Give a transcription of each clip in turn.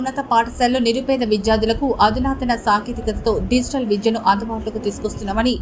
ఉన్నత పాఠశాలలో నిరుపేద విద్యార్థులకు అధునాతన సాంకేతికతతో డిజిటల్ విద్యను అందుబాటులోకి తీసుకొస్తున్నామని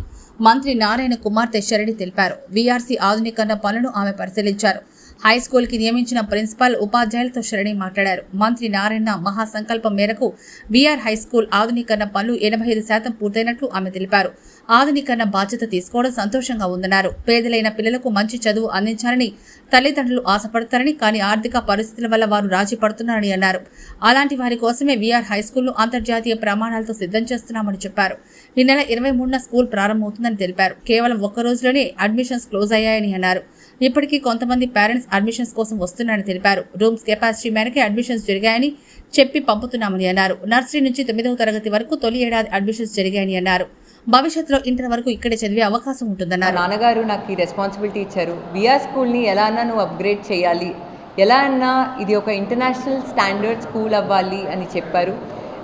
మంత్రి నారాయణ కుమార్తె శరణి తెలిపారు. వీఆర్సీ ఆధునీకరణ పనులను ఆమె పరిశీలించారు. హై స్కూల్కి నియమించిన ప్రిన్సిపాల్ ఉపాధ్యాయులతో శరణి మాట్లాడారు. మంత్రి నారాయణ మహాసంకల్పం మేరకు వీఆర్ హై స్కూల్ ఆధునీకరణ పనులు ఎనభై ఐదు శాతం పూర్తయినట్లు ఆమె తెలిపారు. ఆధునీకరణ బాధ్యత తీసుకోవడం సంతోషంగా ఉందన్నారు. పేదలైన పిల్లలకు మంచి చదువు అందించాలని తల్లిదండ్రులు ఆశపడతారని కానీ ఆర్థిక పరిస్థితుల వల్ల వారు రాజీ పడుతున్నారని అన్నారు. అలాంటి వారి కోసమే వీఆర్ హై స్కూల్ను అంతర్జాతీయ ప్రమాణాలతో సిద్ధం చేస్తున్నామని చెప్పారు. ఈ నెల ఇరవై మూడున స్కూల్ ప్రారంభమవుతుందని తెలిపారు. కేవలం ఒక్క రోజులోనే అడ్మిషన్స్ క్లోజ్ అయ్యాయని అన్నారు. ఇప్పటికీ కొంతమంది పేరెంట్స్ అడ్మిషన్స్ కోసం వస్తున్నానని తెలిపారు. రూమ్స్ కెపాసిటీ మేరకే అడ్మిషన్స్ జరిగాయని చెప్పి పంపుతున్నామని అన్నారు. నర్సరీ నుంచి తొమ్మిదవ తరగతి వరకు తొలి ఏడాది అడ్మిషన్స్ జరిగాయని అన్నారు. భవిష్యత్తులో ఇంటర్ వరకు ఇక్కడే చదివే అవకాశం నా ఉంటుందన్నారు. నాన్నగారు నాకు ఈ రెస్పాన్సిబిలిటీ ఇచ్చారు. విఆర్ స్కూల్ని ఎలా అన్నా నువ్వు అప్గ్రేడ్ చేయాలి. ఎలా అన్నా ఇది ఒక ఇంటర్నేషనల్ స్టాండర్డ్ స్కూల్ అవ్వాలి అని చెప్పారు.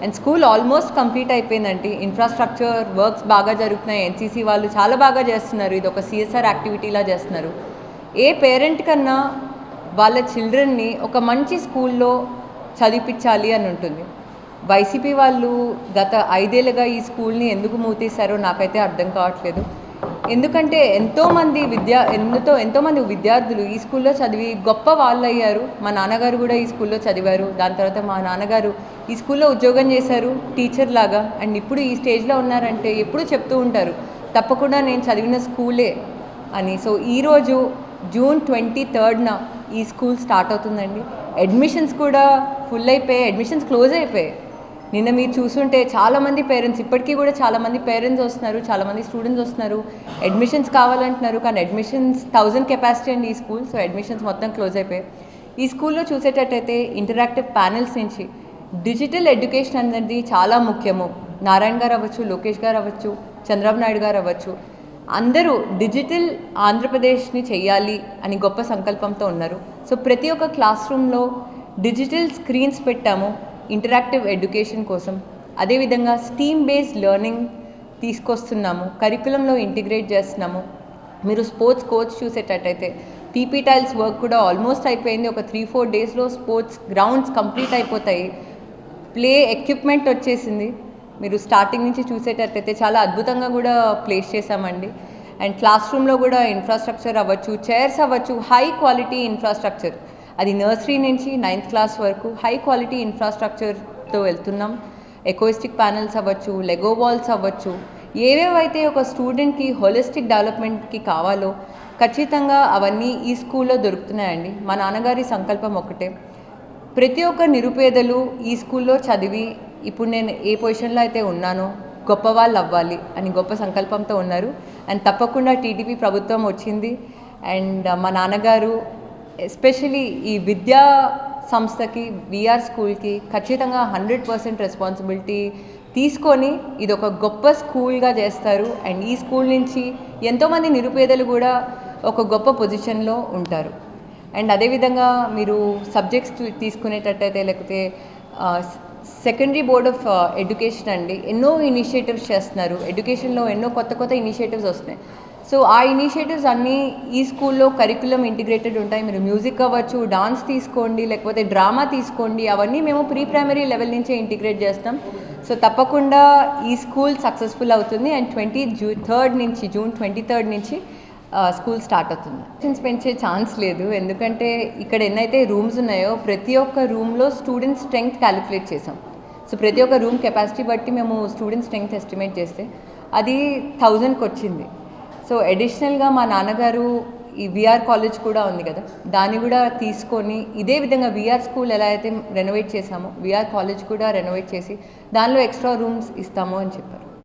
అండ్ స్కూల్ ఆల్మోస్ట్ కంప్లీట్ అయిపోయిందండి ఇన్ఫ్రాస్ట్రక్చర్ వర్క్స్ బాగా జరుగుతున్నాయి. ఎన్సీసీ వాళ్ళు చాలా బాగా చేస్తున్నారు. ఇది ఒక సిఎస్ఆర్ యాక్టివిటీలా చేస్తున్నారు. ఏ పేరెంట్ కన్నా వాళ్ళ చిల్డ్రన్ని ఒక మంచి స్కూల్లో చదివించాలి అని ఉంటుంది. వైసీపీ వాళ్ళు గత ఐదేళ్ళుగా ఈ స్కూల్ని ఎందుకు మూతేశారో నాకైతే అర్థం కావట్లేదు. ఎందుకంటే ఎంతోమంది విద్యా ఎంతో ఎంతోమంది విద్యార్థులు ఈ స్కూల్లో చదివి గొప్ప వాళ్ళు అయ్యారు మా నాన్నగారు కూడా ఈ స్కూల్లో చదివారు. దాని తర్వాత మా నాన్నగారు ఈ స్కూల్లో ఉద్యోగం చేశారు టీచర్ లాగా. అండ్ ఇప్పుడు ఈ స్టేజ్లో ఉన్నారంటే ఎప్పుడూ చెప్తూ ఉంటారు తప్పకుండా నేను చదివిన స్కూలే అని. సో ఈరోజు జూన్ ట్వంటీ థర్డ్న ఈ స్కూల్ స్టార్ట్ అవుతుందండి. అడ్మిషన్స్ కూడా ఫుల్ అయిపోయాయి. అడ్మిషన్స్ క్లోజ్ అయిపోయాయి. నిన్న మీరు చూసుంటే చాలామంది పేరెంట్స్ ఇప్పటికీ కూడా చాలామంది పేరెంట్స్ వస్తున్నారు చాలామంది స్టూడెంట్స్ వస్తున్నారు. అడ్మిషన్స్ కావాలంటున్నారు కానీ అడ్మిషన్స్ థౌజండ్ కెపాసిటీ అండి ఈ స్కూల్. సో అడ్మిషన్స్ మొత్తం క్లోజ్ అయిపోయాయి. ఈ స్కూల్లో చూసేటట్టయితే ఇంటరాక్టివ్ ప్యానెల్స్ నుంచి డిజిటల్ ఎడ్యుకేషన్ అనేది చాలా ముఖ్యము. నారాయణ గారు అవ్వచ్చు లోకేష్ గారు అవ్వచ్చు చంద్రబాబు నాయుడు గారు అవ్వచ్చు. అందరూ డిజిటల్ ఆంధ్రప్రదేశ్ని చెయ్యాలి అని గొప్ప సంకల్పంతో ఉన్నారు. సో ప్రతి ఒక్క క్లాస్ రూమ్లో డిజిటల్ స్క్రీన్స్ పెట్టాము ఇంటరాక్టివ్ ఎడ్యుకేషన్ కోసం. అదేవిధంగా స్టీమ్ బేస్డ్ లెర్నింగ్ తీసుకొస్తున్నాము. కరికులంలో ఇంటిగ్రేట్ చేస్తున్నాము. మీరు స్పోర్ట్స్ కోచ్ చూసేటట్టయితే పీపీ టైల్స్ వర్క్ కూడా ఆల్మోస్ట్ అయిపోయింది. ఒక త్రీ ఫోర్ డేస్లో స్పోర్ట్స్ గ్రౌండ్స్ కంప్లీట్ అయిపోతాయి. ప్లే ఎక్విప్మెంట్ వచ్చేసింది. మీరు స్టార్టింగ్ నుంచి చూసేటట్టయితే చాలా అద్భుతంగా కూడా ప్లేస్ చేశామండి. అండ్ క్లాస్ రూమ్లో కూడా ఇన్ఫ్రాస్ట్రక్చర్ అవ్వచ్చు చైర్స్ అవ్వచ్చు హై క్వాలిటీ ఇన్ఫ్రాస్ట్రక్చర్ అది నర్సరీ నుంచి నైన్త్ క్లాస్ వరకు హై క్వాలిటీ ఇన్ఫ్రాస్ట్రక్చర్తో వెళ్తున్నాం. ఎకోయిస్టిక్ ప్యానెల్స్ అవ్వచ్చు లెగో వాల్స్ అవ్వచ్చు. ఏవేవైతే ఒక స్టూడెంట్కి హోలిస్టిక్ డెవలప్మెంట్కి కావాలో ఖచ్చితంగా అవన్నీ ఈ స్కూల్లో దొరుకుతున్నాయండి. మా నాన్నగారి సంకల్పం ఒకటే ప్రతి ఒక్క నిరుపేదలు ఈ స్కూల్లో చదివి ఇప్పుడు నేను ఏ పొజిషన్లో అయితే ఉన్నానో గొప్ప వాళ్ళు అవ్వాలి అని గొప్ప సంకల్పంతో ఉన్నారు. అండ్ తప్పకుండా టీడీపీ ప్రభుత్వం వచ్చింది. అండ్ uh, మా నాన్నగారు ఎస్పెషలీ ఈ విద్యా సంస్థకి విఆర్ స్కూల్కి ఖచ్చితంగా హండ్రెడ్ పర్సెంట్ రెస్పాన్సిబిలిటీ తీసుకొని ఇది ఒక గొప్ప స్కూల్గా చేస్తారు. అండ్ ఈ స్కూల్ నుంచి ఎంతోమంది నిరుపేదలు కూడా ఒక గొప్ప పొజిషన్లో ఉంటారు. అండ్ అదేవిధంగా మీరు సబ్జెక్ట్స్ తీసుకునేటట్టయితే లేకపోతే uh, secondary board of education అండి. ఎన్నో ఇనిషియేటివ్స్ చేస్తున్నారు. ఎడ్యుకేషన్లో ఎన్నో కొత్త కొత్త ఇనిషియేటివ్స్ వస్తున్నాయి. సో ఆ ఇనిషియేటివ్స్ అన్నీ ఈ స్కూల్లో కరికులం ఇంటిగ్రేటెడ్ ఉంటాయి. మీరు మ్యూజిక్ అవ్వచ్చు డాన్స్ తీసుకోండి లేకపోతే డ్రామా తీసుకోండి అవన్నీ మేము ప్రీ ప్రైమరీ లెవెల్ నుంచే ఇంటిగ్రేట్ చేస్తాం. సో తప్పకుండా ఈ స్కూల్ సక్సెస్ఫుల్ అవుతుంది. అండ్ ట్వంటీ జూ థర్డ్ నుంచి జూన్ ట్వంటీ థర్డ్ నుంచి స్కూల్ స్టార్ట్ అవుతుంది. స్టూడెంట్స్ పెంచే ఛాన్స్ లేదు. ఎందుకంటే ఇక్కడ ఎన్నైతే రూమ్స్ ఉన్నాయో ప్రతి ఒక్క రూమ్లో స్టూడెంట్ స్ట్రెంగ్త్ క్యాలిక్యులేట్ చేసాం. సో ప్రతి ఒక్క రూమ్ కెపాసిటీ బట్టి మేము స్టూడెంట్ స్ట్రెంగ్త్ ఎస్టిమేట్ చేస్తే అది థౌజండ్కి వచ్చింది. సో అడిషనల్గా మా నాన్నగారు ఈ విఆర్ కాలేజ్ కూడా ఉంది కదా దాన్ని కూడా తీసుకొని ఇదే విధంగా విఆర్ స్కూల్ ఎలా అయితే రెనోవేట్ చేసామో విఆర్ కాలేజ్ కూడా రెనోవేట్ చేసి దానిలో ఎక్స్ట్రా రూమ్స్ ఇస్తాము అని చెప్పారు.